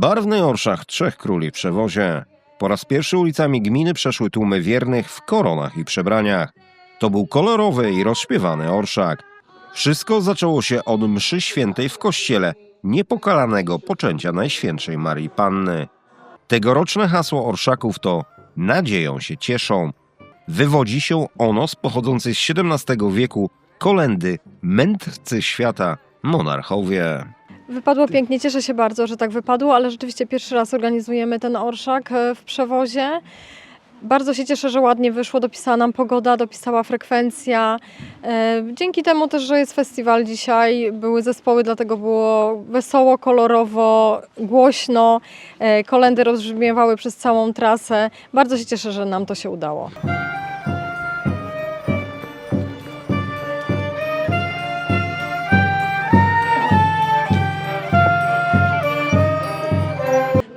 Barwny orszak Trzech Króli w przewozie. Po raz pierwszy ulicami gminy przeszły tłumy wiernych w koronach i przebraniach. To był kolorowy i rozśpiewany orszak. Wszystko zaczęło się od mszy świętej w kościele niepokalanego poczęcia Najświętszej Marii Panny. Tegoroczne hasło orszaków to nadzieją się cieszą. Wywodzi się ono z pochodzącej z XVII wieku kolendy mędrcy świata, monarchowie. Wypadło pięknie, cieszę się bardzo, że tak wypadło, ale rzeczywiście pierwszy raz organizujemy ten orszak e, w przewozie. Bardzo się cieszę, że ładnie wyszło, dopisała nam pogoda, dopisała frekwencja. E, Dzięki temu też, że jest festiwal dzisiaj, były zespoły, dlatego było wesoło, kolorowo, głośno. E, Kolendy rozbrzmiewały przez całą trasę. Bardzo się cieszę, że nam to się udało.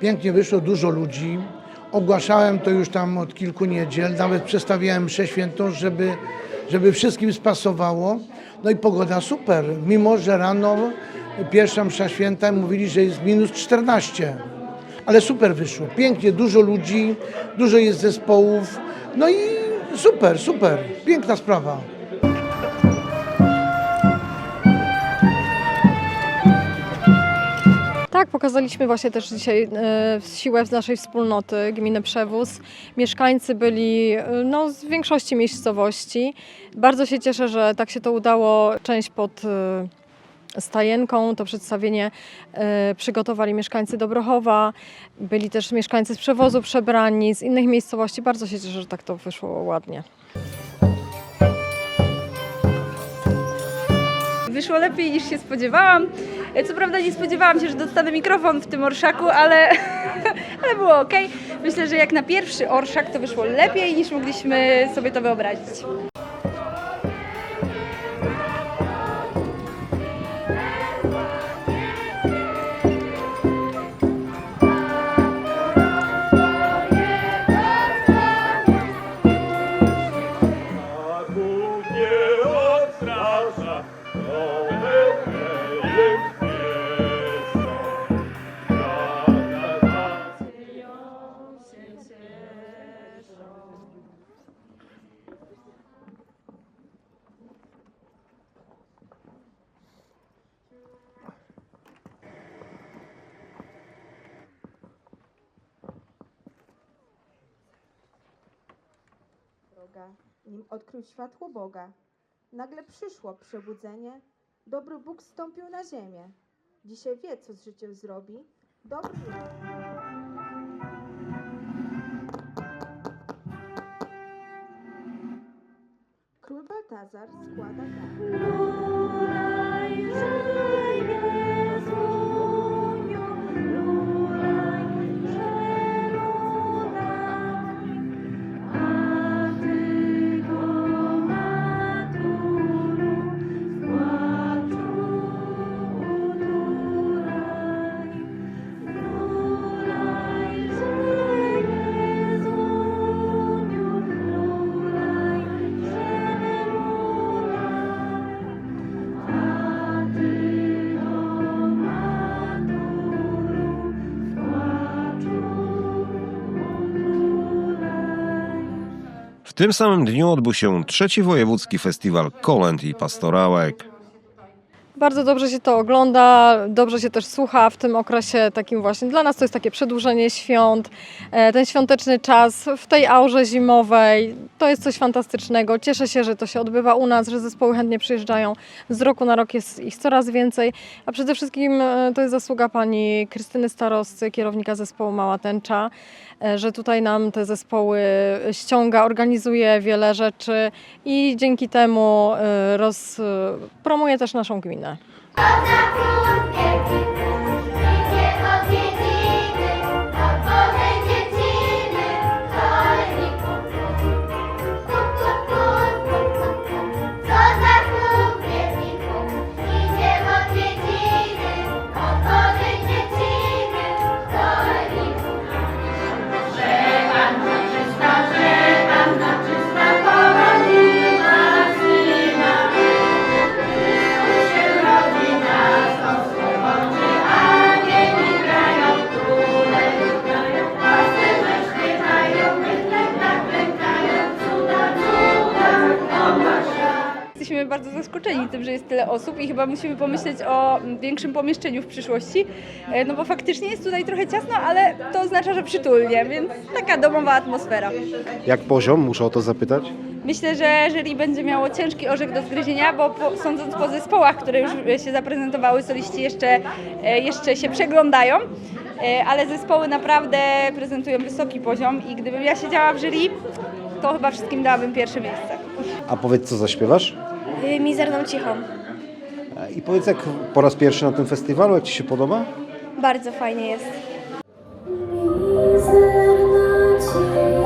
Pięknie wyszło, dużo ludzi. Ogłaszałem to już tam od kilku niedziel, nawet przestawiałem mszę świętą, żeby, żeby wszystkim spasowało. No i pogoda super, mimo że rano pierwsza msza święta mówili, że jest minus 14. Ale super wyszło, pięknie, dużo ludzi, dużo jest zespołów. No i super, super, piękna sprawa. Tak, pokazaliśmy właśnie też dzisiaj e, siłę z naszej wspólnoty gminy Przewóz. Mieszkańcy byli e, no, z większości miejscowości. Bardzo się cieszę, że tak się to udało. Część pod e, Stajenką, to przedstawienie przygotowali mieszkańcy Dobrochowa, byli też mieszkańcy z Przewozu przebrani, z innych miejscowości. Bardzo się cieszę, że tak to wyszło ładnie. Wyszło lepiej niż się spodziewałam. Co prawda nie spodziewałam się, że dostanę mikrofon w tym orszaku, ale, ale było ok. Myślę, że jak na pierwszy orszak to wyszło lepiej niż mogliśmy sobie to wyobrazić. Nim odkrył światło Boga. Nagle przyszło przebudzenie, dobry Bóg stąpił na ziemię. Dzisiaj wie, co z życiem zrobi. Dobry. Król Baltazar składa dar. W tym samym dniu odbył się trzeci wojewódzki festiwal kolęd i pastorałek. Bardzo dobrze się to ogląda, dobrze się też słucha w tym okresie takim właśnie. Dla nas to jest takie przedłużenie świąt, e, ten świąteczny czas w tej aurze zimowej. To jest coś fantastycznego. Cieszę się, że to się odbywa u nas, że zespoły chętnie przyjeżdżają. Z roku na rok jest ich coraz więcej, a przede wszystkim e, to jest zasługa pani Krystyny Starosty, kierownika zespołu Mała Tęcza, e, że tutaj nam te zespoły ściąga, organizuje wiele rzeczy i dzięki temu promuje też naszą gminę. Carolina. Bardzo zaskoczeni tym, że jest tyle osób i chyba musimy pomyśleć o mm, większym pomieszczeniu w przyszłości, e, no bo faktycznie jest tutaj trochę ciasno, ale to oznacza, że przytulnie, więc taka domowa atmosfera. Jak poziom? Muszę o to zapytać. Myślę, że jury będzie miało ciężki orzech do zgryzienia, bo po, sądząc po zespołach, które już e, się zaprezentowały, soliści jeszcze, e, jeszcze się przeglądają, ale zespoły naprawdę prezentują wysoki poziom i gdybym ja siedziała w jury, to chyba wszystkim dałabym pierwsze miejsce. A powiedz, co zaśpiewasz? Y, Mizerną cichą. I powiedz, jak po raz pierwszy na tym festiwalu, jak Ci się podoba? Bardzo fajnie jest. Mizerna cicha.